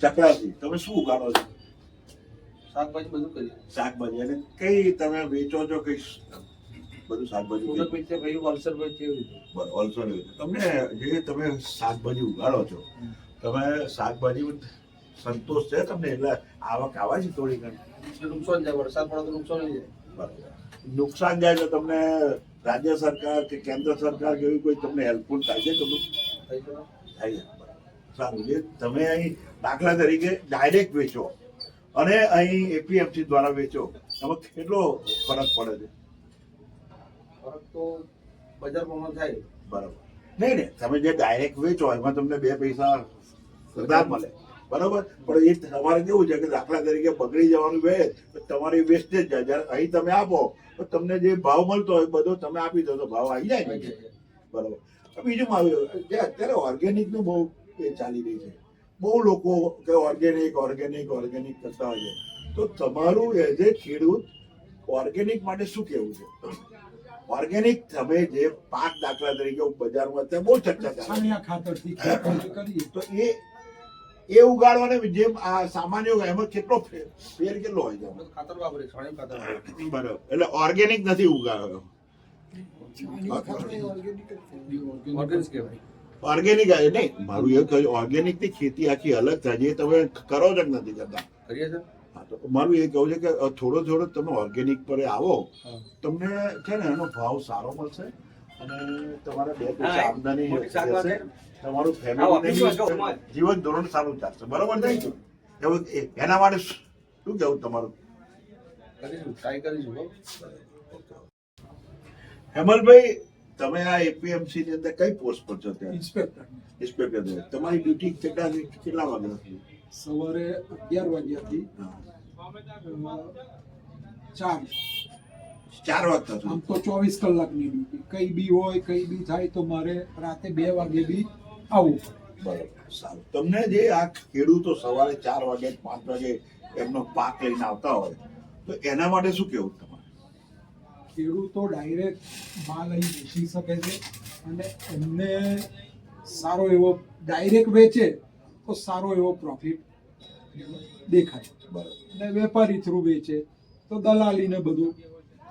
ચક્રાથી તમે શું ઉગાડો છો? શાકભાજી બધું કરીએ. શાકભાજી. અને કઈ તમે વેચો છો કઈ બધું શાકભાજી વેચીએ ભાઈ વલસર વેચીએ એવી રીતે. ઓલસો તમને જે તમે શાકભાજી ઉગાડો છો તમે શાકભાજી સંતોષ છે તમને? એટલે આવક આવે છે થોડી ઘણી? નુકસાન જાય વરસાદ પડે તો નુકસાન જાય. નુકસાન જાય તો તમને રાજ્ય સરકાર કે કેન્દ્ર સરકાર કે એવી કોઈ તમને હેલ્પફુલ થાય છે થઈ થાય છે. સારું છે તમે અહીં દાખલા તરીકે ડાયરેક્ટ વેચો અને અહીં એપીએમસી દ્વારા વેચો એમાં કેટલો ફરક પડે છે? ફરક તો બજાર પ્રમાણે થાય. બરાબર. નહીં ને તમે જે ડાયરેક્ટ વેચો એમાં તમને બે પૈસા વધારે મળે. બરાબર? પણ એ તમારે કેવું છે કે દાખલા તરીકે બગડી જવાનું વેચ તમારી વેસ્ટેજ જાય જ્યારે અહીં તમે આપો તો તમને જે ભાવ મળતો હોય બધો તમે આપી દો તો ભાવ આવી જાય ને. બરાબર. બીજું આવ્યું જે અત્યારે ઓર્ગેનિકનું બહુ એ ચાલી રહી છે. બહુ લોકો કે ઓર્ગેનિક ઓર્ગેનિક ઓર્ગેનિક કરતા હોય છે. તો તમારું એઝ એ ખેડૂત ઓર્ગેનિક માટે શું કેવું છે? ઓર્ગેનિક તમે જે પાક દાખલા તરીકે બજારમાં અત્યારે બહુ ચર્ચા ખાતરથી તો એ એ ઉગાડવાને જેમ આ સામાન્ય એમાં કેટલો ફેર ફેર કેટલો હોય છે? ખાતર વાપરીએ છાણિયું ખાતર બરાબર. એટલે ઓર્ગેનિક નથી ઉગાડ્યો ઓર્ગેનિક કહેવાય. ઓર્ગેનિક નહીં મારું એવું કહ્યું ઓર્ગેનિકની ખેતી આખી અલગ થાય જે તમે કરો જ નથી કરતા? છે મારું એ કહું છે કે થોડો થોડો તમે ઓર્ગેનિક પર આવો તમને છે ને એનો ભાવ સારો મળશે અને તમારે બે પૈસા આમદની. તમારું ફેમિલી જીવન ધોરણ સારું ચાલશે. બરોબર છે? એવું એના માટે શું કેવું તમારું? હેમલભાઈ તમે આ એપીએમસી ની અંદર કઈ પોસ્ટ પર છો ત્યાં ઇન્સ્પેક્ટર ઇન્સ્પેક્ટર. તમારી ડ્યુટી કેટલા કેટલા વાગ્યા સવારે અગિયાર વાગ્યાથી ચાર. ચાર વાગતા આમ તો ચોવીસ કલાકની ડ્યુટી કઈ બી હોય કઈ બી થાય તો મારે રાતે બે વાગે બી આવવું. બરાબર. સારું. તમને જે આ ખેડૂતો સવારે ચાર વાગે પાંચ વાગે એમનો પાક લઈને આવતા હોય તો એના માટે શું કેવું ખેડૂતો ડાયરેક્ટ માલ અહીં વેચી શકે છે અને એમને સારો એવો ડાયરેક્ટ વેચે તો સારો એવો પ્રોફિટ દેખાય. બરાબર. અને વેપારી થ્રુ વેચે તો દલાલીને બધું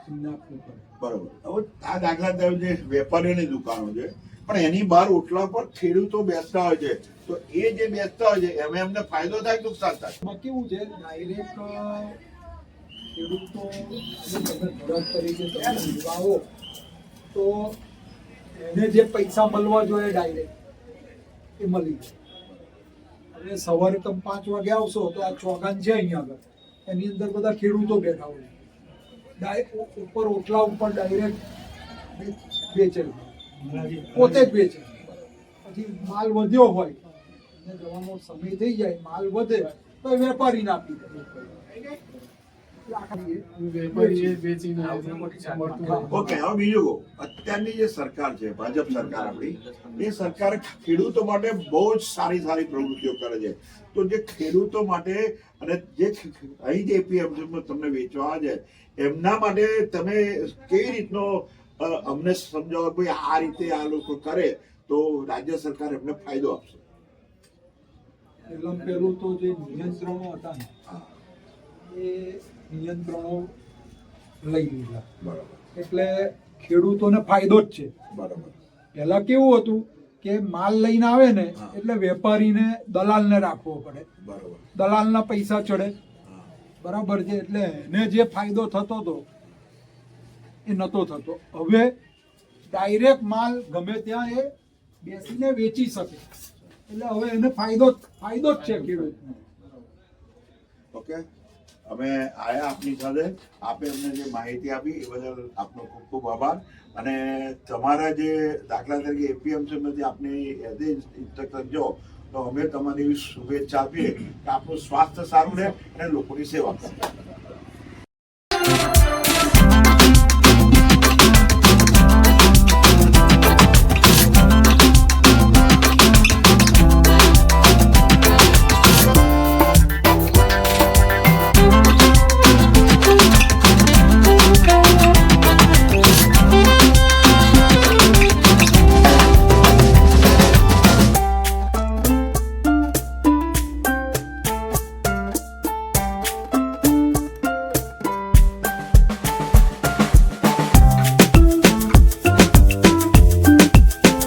એમને આપવું પડે. બરાબર. હવે આ દાખલા તરીકે જે વેપારીઓની દુકાનો છે પણ એની બહાર ઓટલા પર ખેડૂતો બેસતા હોય છે તો એ જે બેસતા હોય છે એમાં એમને ફાયદો થાય નુકસાન થાય? એમાં કેવું છે ડાયરેક્ટ ખેડૂતો તમે તરીકે તમે તો એને જે પૈસા મળવા જોઈએ ડાયરેક્ટ એ મળી જાય. અને સવારે તમે પાંચ વાગે આવશો, તો આ ચોગાન છે અહીંયા આગળ. એની અંદર બધા ખેડૂતો બેઠા હોય. ડાયરેક્ટ ઉપર ઓટલા ઉપર ડાયરેક્ટ વેચે. પોતે જ વેચે. પછી માલ વધ્યો હોય અને જવાનો સમય થઈ જાય, માલ વધે, તો વેપારીને આપી દે. ઓકે, હવે બીજું અત્યારની જે સરકાર છે, ભાજપ સરકાર આપણી, એ સરકાર ખેડૂતો માટે બહુ જ સારી સારી પ્રવૃત્તિઓ કરે છે. તો જે ખેડૂતો માટે અને જે અહીં જે એપીએમ તમને વેચવા છે, એમના માટે તમે કેવી રીતનો અમને સમજાવો ભાઈ આ રીતે આ લોકો કરે, તો રાજ્ય સરકાર એમને ફાયદો આપશે. પહેલાં પહેલું તો જે નિયંત્રણો હતા એ નિયંત્રણો લઈ લીધા. બરાબર. એટલે ખેડૂતોને ફાયદો જ છે. બરાબર. પહેલાં કેવું હતું કે માલ લઈને આવે ને એટલે વેપારીને દલાલને રાખવો પડે. બરાબર. દલાલના પૈસા ચડે. બરાબર છે. એટલે એને જે ફાયદો થતો હતો એ નહોતો થતો. હવે ડાયરેક્ટ માલ ગમે ત્યાં એ બેસીને વેચી શકે. એટલે હવે એને ફાયદો ફાયદો જ છે. ખેડૂતને. ઓકે. અમે આયા આપની સાથે. આપે અમને જે માહિતી આપી, એ બદલ આપનો ખૂબ ખૂબ આભાર. અને તમારા જે દાખલા તરીકે એપીએમસીમાંથી આપની એઝ એ ઇન્સ્ટ્રક્ટર જો, તો અમે તમારી શુભેચ્છા આપીએ કે આપનું સ્વાસ્થ્ય સારું રહે અને લોકોની સેવા કરો.